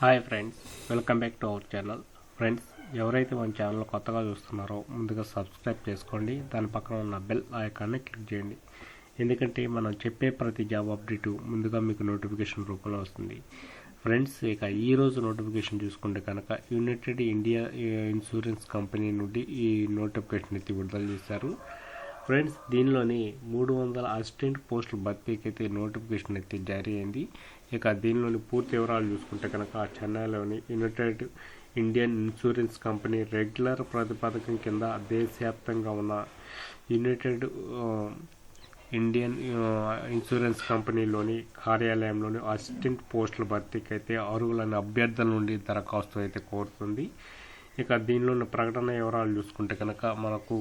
Hi friends welcome back to our channel. Friends ఎవరైతే మన channel కొత్తగా చూస్తున్నారో ముందుగా సబ్స్క్రైబ్ చేసుకోండి దాని పక్కన ఉన్న బెల్ ఐకాన్ని క్లిక్ చేయండి. ఎందుకంటే మనం చెప్పే ప్రతి జాబ్ అప్డేటు ముందుగా మీకు నోటిఫికేషన్ రూపంలో వస్తుంది. ఫ్రెండ్స్ ఇక ఈ రోజు నోటిఫికేషన్ చూసుకుంటే కనుక యునైటెడ్ ఇండియా ఇన్సూరెన్స్ కంపెనీ నుండి ఈ నోటిఫికేషన్ అయితే విడుదల చేశారు. ఫ్రెండ్స్ దీనిలోని మూడు వందల అసిస్టెంట్ పోస్టుల భర్తీకి అయితే నోటిఫికేషన్ అయితే జారీ అయింది. ఇక దీనిలోని పూర్తి వివరాలు చూసుకుంటే కనుక చెన్నైలోని United India Insurance company regular ప్రతిపాదకం కింద దేశవ్యాప్తంగా ఉన్న యునైటెడ్ ఇండియన్ ఇన్సూరెన్స్ కంపెనీలోని కార్యాలయంలోని అసిస్టెంట్ పోస్టుల భర్తీకి అయితే అర్హులైన అభ్యర్థుల నుండి దరఖాస్తు అయితే కోరుతుంది. ఇక దీనిలోని ప్రకటన వివరాలు చూసుకుంటే కనుక మనకు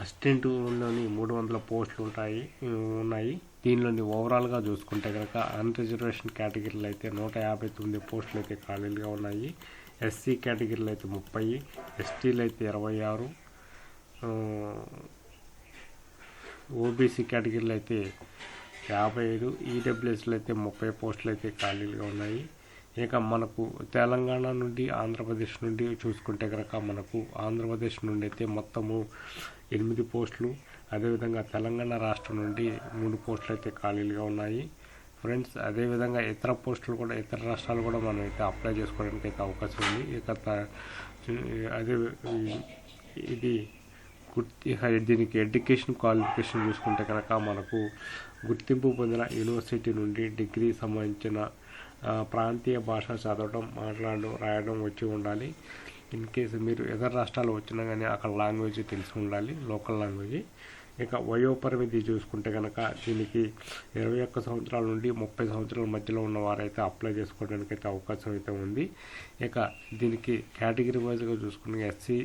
అసిస్టెంట్లోని మూడు వందల పోస్టులు ఉంటాయి ఉన్నాయి. దీనిలోని ఓవరాల్గా చూసుకుంటే కనుక అన్ రిజర్వేషన్ అయితే నూట యాభై తొమ్మిది పోస్టులు అయితే ఖాళీలుగా ఉన్నాయి. ఎస్సీ కేటగిరీలు అయితే ముప్పై ఎస్టీలు అయితే ఇరవై ఆరు ఓబీసీ కేటగిరీలు అయితే యాభై ఐదు ఈడబ్ల్యూఎస్లో అయితే ముప్పై పోస్టులు అయితే ఖాళీలుగా ఉన్నాయి. ఇక మనకు తెలంగాణ నుండి ఆంధ్రప్రదేశ్ నుండి చూసుకుంటే కనుక మనకు ఆంధ్రప్రదేశ్ నుండి అయితే మొత్తము ఎనిమిది పోస్టులు. అదేవిధంగా తెలంగాణ రాష్ట్రం నుండి మూడు పోస్టులు అయితే ఖాళీలుగా ఉన్నాయి. ఫ్రెండ్స్ అదేవిధంగా ఇతర పోస్టులు కూడా ఇతర రాష్ట్రాలు కూడా మనం అయితే అప్లై చేసుకోవడానికి అయితే అవకాశం ఉంది. ఇక అదే ఇది గుర్తి దీనికి ఎడ్యుకేషన్ క్వాలిఫికేషన్ చూసుకుంటే కనుక మనకు గుర్తింపు పొందిన యూనివర్సిటీ నుండి డిగ్రీ సంబంధించిన ప్రాంతీయ భాష చదవడం మాట్లాడడం రాయడం వచ్చి ఉండాలి. ఇన్ కేసు మీరు ఇతర రాష్ట్రాలు వచ్చినా కానీ అక్కడ లాంగ్వేజ్ తెలిసి ఉండాలి లోకల్ లాంగ్వేజ్ ఇక వయోపరిమితి చూసుకుంటే కనుక దీనికి ఇరవై ఒక్క సంవత్సరాల నుండి ముప్పై సంవత్సరాల మధ్యలో ఉన్న వారైతే అప్లై చేసుకోవడానికి అయితే అవకాశం అయితే ఉంది. ఇక దీనికి కేటగిరీ వైజ్గా చూసుకుంటే ఎస్సీ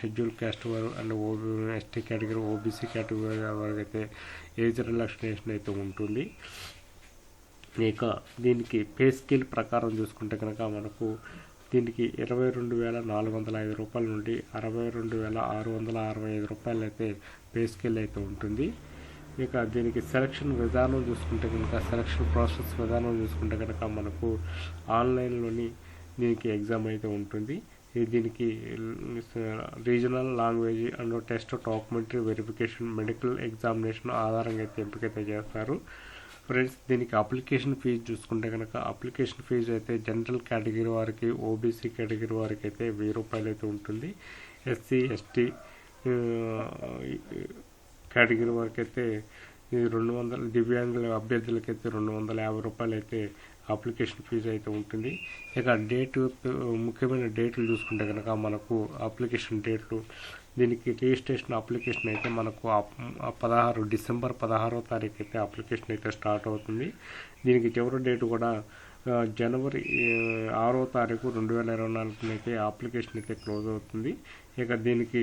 షెడ్యూల్ క్యాస్ట్ వారు and OB ST category OBC category వారికి అయితే ఏజ్ రిలాక్సేషన్ అయితే ఉంటుంది. ఇక దీనికి పే స్కేల్ ప్రకారం చూసుకుంటే కనుక మనకు దీనికి ఇరవై రెండు వేల నాలుగు వందల ఐదు రూపాయల నుండి అరవై రెండు వేల ఆరు వందల అరవై ఐదు రూపాయలు అయితే పే స్కేల్ అయితే ఉంటుంది. ఇక దీనికి సెలక్షన్ విధానం చూసుకుంటే కనుక సెలక్షన్ ప్రాసెస్ విధానం చూసుకుంటే కనుక మనకు ఆన్లైన్లోని దీనికి ఎగ్జామ్ అయితే ఉంటుంది. ఇది దీనికి regional language and test documentary verification medical examination ఆధారంగా అయితే ఎంపికైతే చేస్తారు. ఫ్రెండ్స్ దీనికి అప్లికేషన్ ఫీజు చూసుకుంటే కనుక అప్లికేషన్ ఫీజు అయితే జనరల్ కేటగిరీ వారికి ఓబీసీ కేటగిరీ వారికి అయితే వెయ్యి రూపాయలు అయితే ఉంటుంది. ఎస్సీ ఎస్టీ కేటగిరీ వారికి అయితే ఈ రెండు వందల దివ్యాంగుల అభ్యర్థులకైతే రెండు వందల యాభై రూపాయలు అయితే అప్లికేషన్ ఫీజు అయితే ఉంటుంది. ఇక డేట్ ముఖ్యమైన డేట్లు చూసుకుంటే కనుక మనకు అప్లికేషన్ డేట్లు దీనికి రిజిస్ట్రేషన్ అప్లికేషన్ అయితే మనకు ఆ- పదహారు డిసెంబర్ పదహారో తారీఖు అయితే అప్లికేషన్ అయితే స్టార్ట్ అవుతుంది. దీనికి చివరి డేట్ కూడా జనవరి ఆరో తారీఖు రెండు వేల ఇరవై నాలుగునైతే అప్లికేషన్ అయితే క్లోజ్ అవుతుంది. ఇక దీనికి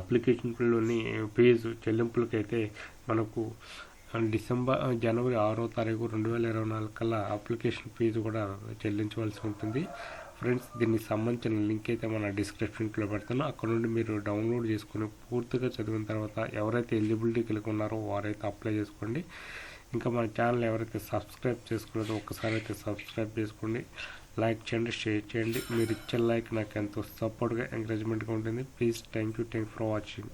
అప్లికేషన్లోని ఫీజు చెల్లింపులకైతే మనకు డిసెంబర్ జనవరి ఆరో తారీఖు రెండు వేల ఇరవై నాలుగు కల్లా అప్లికేషన్ ఫీజు కూడా చెల్లించవలసి ఉంటుంది. ఫ్రెండ్స్ దీనికి సంబంధించిన లింక్ అయితే మన డిస్క్రిప్షన్లో పెడతాను. అక్కడ నుండి మీరు డౌన్లోడ్ చేసుకుని పూర్తిగా చదివిన తర్వాత ఎవరైతే ఎలిజిబిలిటీ కలిగి ఉన్నారో వారైతే అప్లై చేసుకోండి. ఇంకా మన ఛానల్ ఎవరైతే సబ్స్క్రైబ్ చేసుకోలేదో ఒక్కసారి అయితే సబ్స్క్రైబ్ చేసుకోండి. లైక్ చేయండి షేర్ చేయండి. మీరు ఇచ్చే లైక్ నాకు ఎంతో సపోర్ట్గా ఎంకరేజ్మెంట్గా ఉంటుంది. Please thank you thank for watching.